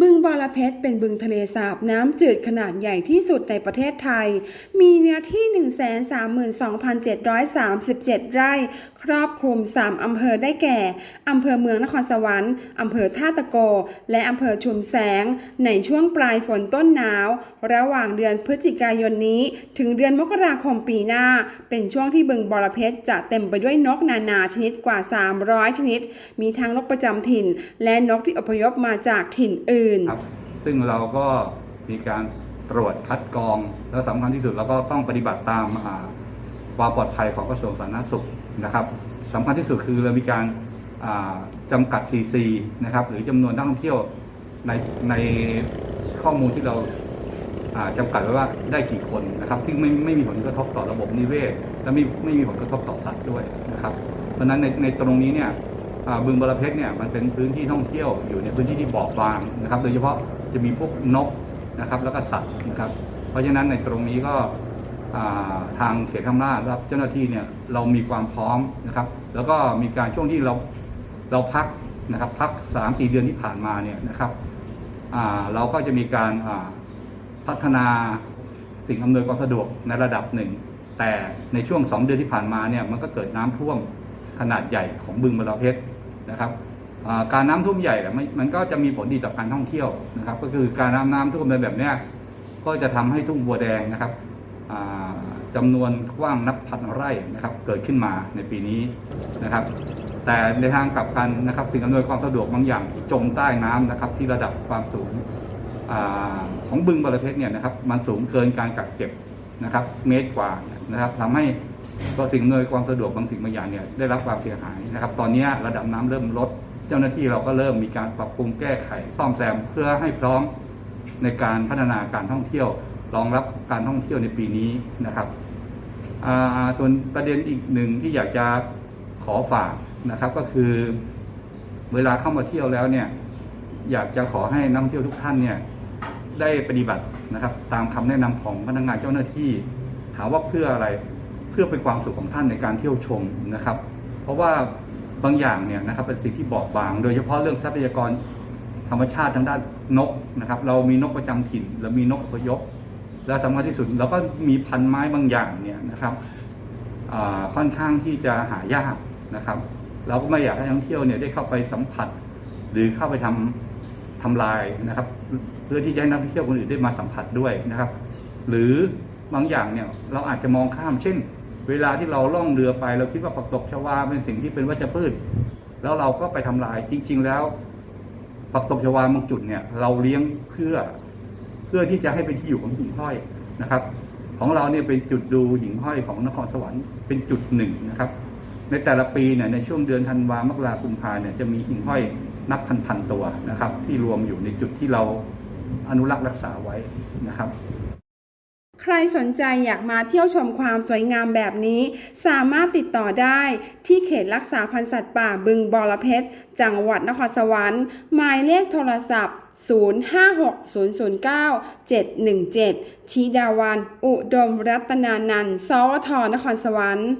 บึงบอระเพ็ดเป็นบึงทะเลสาบน้ำจืดขนาดใหญ่ที่สุดในประเทศไทย มีเนื้อที่ 132,737 ไร่ ครอบคลุม 3 อำเภอได้แก่ อำเภอเมืองนครสวรรค์ อำเภอท่าตะโก และอำเภอชุมแสง ในช่วงปลายฝนต้นหนาว ระหว่างเดือนพฤศจิกายนนี้ ถึงเดือนมกราคมปีหน้า เป็นช่วงที่บึงบอระเพ็ดจะเต็มไปด้วยนกนานาชนิดกว่า 300 ชนิด มีทั้งนกประจำถิ่น และนกที่อพยพมาจากถิ่นอื่นครับซึ่งเราก็มีการตรวจคัดกรอง แล้วสำคัญที่สุดเราก็ต้องปฏิบัติตามอ่าความปลอดภัยของกระทรวงสาธารณสุขนะครับสำคัญที่สุดคือเรามีการอ่าจำกัด CC นะครับหรือจำนวนนักท่องเที่ยวในในข้อมูลที่เราอ่าจำกัดไว้ว่าได้กี่คนนะครับซึ่งไม่ไม่มีผลกระทบต่อระบบนิเวศ และไม่ไม่มีผลกระทบต่อสัตว์ด้วยนะครับ เพราะฉะนั้นในในตรงนี้เนี่ย บึงบรเพชรเนี่ยมันเป็นพื้นที่ท่องเที่ยวอยู่ในพื้นที่ที่บอบบางนะครับ โดยเฉพาะจะมีพวกนกนะครับ แล้วก็สัตว์นะครับ เพราะฉะนั้นในตรงนี้ก็ทางเขตข้ามราชและเจ้าหน้าที่เนี่ยเรามีความพร้อมนะครับ แล้วก็มีการช่วงที่เราเราพักนะครับ พักสามสี่เดือนที่ผ่านมาเนี่ยนะครับเราก็จะมีการพัฒนาสิ่งอำนวยความสะดวกในระดับหนึ่ง แต่ในช่วงสองเดือนที่ผ่านมาเนี่ยมันก็เกิดน้ำท่วม ขนาดใหญ่ของบึงบรเพชรนะครับการน้ำท่วมใหญ่มันมันก็จะมีผลดีต่อการท่องเที่ยวนะครับ ก็คือการน้ำน้ำท่วมในแบบนี้ก็จะทำให้ทุ่งบัวแดงนะครับจำานวนกว้างนับพันไร่นะครับเกิดขึ้นมาในปีนี้นะครับ แต่ในทางกลับกันนะครับสิ่งอำนวยความสะดวกบางอย่างที่จมใต้น้ำนะครับ ที่ระดับความสูงอของบึงบรเพชรเนี่ยนะครับมันสูงเกินการกักเก็บนะครับ เมตรกว่านะครับทำให้ ก็สิ่งอำนวยความสะดวกบางสิ่งบางอย่างเนี่ยได้รับความเสียหายนะครับ ตอนนี้ระดับน้ำเริ่มลด เจ้าหน้าที่เราก็เริ่มมีการปรับปรุงแก้ไข ซ่อมแซมเพื่อให้พร้อมในการพัฒนาการท่องเที่ยวรองรับการท่องเที่ยวในปีนี้นะครับส่วนประเด็นอีกหนึ่งที่อยากจะขอฝากนะครับ ก็คือ เวลาเข้ามาเที่ยวแล้วเนี่ย อยากจะขอให้นักท่องเที่ยวทุกท่านเนี่ยได้ปฏิบัตินะครับ ตามคำแนะนำของพนักงานเจ้าหน้าที่ ถามว่าเพื่ออะไร เพื่อเป็นความสุขของท่านในการเที่ยวชมนะครับ เพราะว่าบางอย่างเนี่ยนะครับเป็นสิ่งที่บอบบาง โดยเฉพาะเรื่องทรัพยากรธรรมชาติทางด้านนกนะครับ เรามีนกประจำถิ่นเรามีนกอพยพและสำคัญที่สุดเราก็มีพันไม้บางอย่างเนี่ยนะครับค่อนข้างที่จะหายากนะครับ เราก็ไม่อยากให้นักท่องเที่ยวเนี่ยได้เข้าไปสัมผัส หรือเข้าไปทำทำลายนะครับ เพื่อที่จะให้นักท่องเที่ยวคนอื่นได้มาสัมผัสด้วยนะครับ หรือบางอย่างเนี่ยเราอาจจะมองข้ามเช่น เวลาที่เราล่องเรือไป เราคิดว่าผักตบชวาเป็นสิ่งที่เป็นวัชพืช แล้วเราก็ไปทำลายจริง ๆ แล้วผักตบชวาบางจุดเนี่ย เราเลี้ยงเพื่อเพื่อที่จะให้เป็นที่อยู่ของหิ่งห้อยนะครับ ของเราเนี่ยเป็นจุดดูหิ่งห้อยของนครสวรรค์เป็นจุดหนึ่งนะครับ ในแต่ละปีเนี่ยในช่วงเดือนธันวามกราคมกุมภาเนี่ยจะมีหิ่งห้อยนับพันๆตัวนะครับ ที่รวมอยู่ในจุดที่เราอนุรักษ์รักษาไว้นะครับ ใครสนใจอยากมาเที่ยวชมความสวยงามแบบนี้ สามารถติดต่อได้ที่เขตรักษาพันธุ์สัตว์ป่าบึงบอระเพ็ดจังหวัดนครสวรรค์ หมายเลขโทรศัพท์ 056009-717 ชีดาวัน อุดมรัตนานันท์สวทนครสวรรค์